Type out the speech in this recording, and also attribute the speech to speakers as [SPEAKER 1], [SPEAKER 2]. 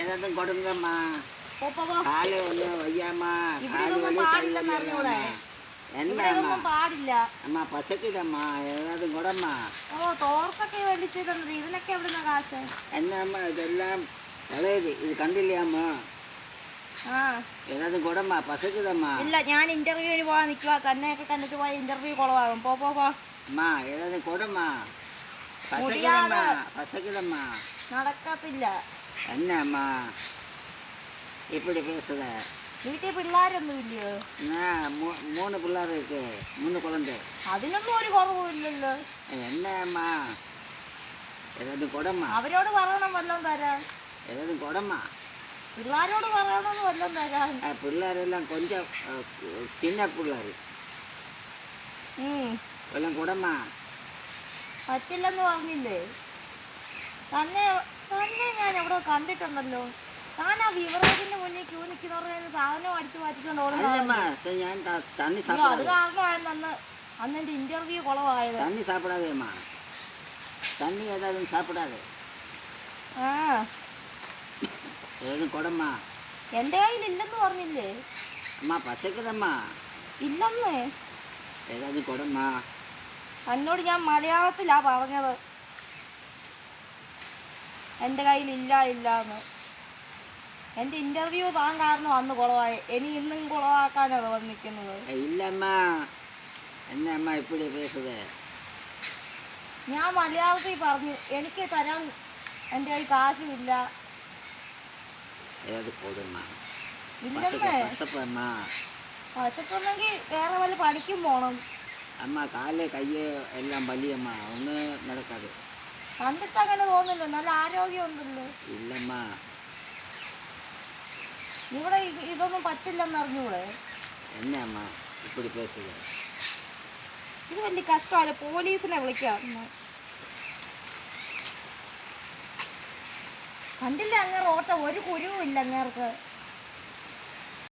[SPEAKER 1] എല്ലാത്തും
[SPEAKER 2] കൊടുങ്കമ്മാ
[SPEAKER 1] കാൽ
[SPEAKER 2] ഒന്ന്
[SPEAKER 1] വയ്യാമ്മാ
[SPEAKER 2] കാൽ
[SPEAKER 1] വലി
[SPEAKER 2] എന്താ പാടില്ല.
[SPEAKER 1] അമ്മ പശക്കിതമ്മാ എല്ലാതും കൊടമ്മാ
[SPEAKER 2] ഓ തോർത്തൊക്കെ മേടിച്ചിട്ടുണ്ട് ഇതിനൊക്കെ എവിടുന്ന കാശ്?
[SPEAKER 1] എന്നമ്മ ഇതെല്ലാം അതായത് ഇത് കണ്ടില്ലേ
[SPEAKER 2] അമ്മ?
[SPEAKER 1] എല്ലാതും കൊടമ്മാ പശക്കിതമ്മാ
[SPEAKER 2] ഇല്ല ഞാൻ ഇന്റർവ്യൂവിന് പോവാൻ നിൽക്കുക തന്നെയൊക്കെ കണ്ടിട്ട് പോയ ഇന്റർവ്യൂ കുളവാകും പോ പോ പോ.
[SPEAKER 1] അമ്മ ഏതാതും
[SPEAKER 2] കൊടമ്മാ
[SPEAKER 1] പശക്കിതമ്മ പശക്കിതമ്മ
[SPEAKER 2] നടക്കത്തില്ല.
[SPEAKER 1] എന്നമ്മ? ഇപ്പിടി പേസുത
[SPEAKER 2] വീട്ടിൽ പിള്ളേരൊന്നും ഇല്ലയോ?
[SPEAKER 1] മൂന്ന് പിള്ളേർക്ക് മൂന്ന് കുളണ്ട്
[SPEAKER 2] അതിനൊന്നും ഒരു കുറവുമില്ലല്ലോ
[SPEAKER 1] എന്നമ്മ? ഏതായാലും കൊടമ്മ.
[SPEAKER 2] അവരോട് പറയണം വല്ലതും തരാൻ.
[SPEAKER 1] ഏതായാലും കൊടമ്മ.
[SPEAKER 2] പിള്ളേരോട് പറയണമെന്ന് വല്ലതും തരാൻ.
[SPEAKER 1] പിള്ളേരെല്ലാം കൊഞ്ച ചിന്ന
[SPEAKER 2] പിള്ളേർ
[SPEAKER 1] വല്ലതും കൊടമ്മ.
[SPEAKER 2] പറ്റില്ലെന്ന് പറഞ്ഞില്ലേ? തന്നെ തന്നെ ഞാൻ എവിടെ കണ്ടിട്ടുണ്ടല്ലോ. താൻ ആ വിവറേജിന്റെ മുന്നിൽ ക്യൂ നിൽക്കുന്നവരുടെ സാധനം അടിച്ചു മാറ്റിക്കൊണ്ട് ഓടുന്നു അത് കാരണമായിരുന്നു അന്ന്. അന്ന് എന്റെ ഇന്റർവ്യൂ കുളവായത്.
[SPEAKER 1] തണ്ണി സാപ്പിടാതെ തണ്ണി ഏതായാലും സാപ്പിടാതെ.
[SPEAKER 2] ആ.
[SPEAKER 1] ഏതും കൊടമ്മ
[SPEAKER 2] എന്റെ കയ്യിൽ ഇല്ലെന്ന് പറഞ്ഞില്ലേ?
[SPEAKER 1] അമ്മ പശക്കതമ്മ
[SPEAKER 2] ഇല്ലെന്നേ.
[SPEAKER 1] ഏതായാലും കൊടമ്മ
[SPEAKER 2] എന്നോട് ഞാൻ മലയാളത്തിലാ പറഞ്ഞത്. എന്റെ കയ്യിൽ ഇല്ല എന്ന് എന്റെ ഇന്റർവ്യൂ താൻ കാരണം അന്ന് കുളവായി. ഇനി ഇന്നും കുളവാക്കാനത്
[SPEAKER 1] വന്നിക്കുന്നത് എന്നെ അമ്മ
[SPEAKER 2] ഞാൻ മലയാളത്തിൽ പറഞ്ഞു. എനിക്ക് തരാൻ എന്റെ കയ്യിൽ കാശുമില്ല. ഇല്ലെന്നേ പശക്കുന്നെങ്കിൽ വേറെ വല്ല പഠിക്കും പോണം.
[SPEAKER 1] അമ്മ കാൽ കയ്യ് എല്ലാം വലിയ അമ്മ ഒന്ന് നടക്കാതെ.
[SPEAKER 2] കണ്ടിട്ട് അങ്ങനെ തോന്നില്ല നല്ല ആരോഗ്യമുണ്ടല്ലോ.
[SPEAKER 1] ഇല്ലമ്മ.
[SPEAKER 2] ഇവിടെ ഇതൊന്നും പറ്റില്ലെന്ന് അറിഞ്ഞൂടെ?
[SPEAKER 1] എന്നെ അമ്മ ഇപ്പിടി പേശുക
[SPEAKER 2] ഇത് വലിയ കഷ്ടമല്ല പോലീസിനെ വിളിക്കാം. കണ്ടില്ല അങ്ങേർ ഓട്ടം? ഒരു കുരുവും ഇല്ല അങ്ങേർക്ക്.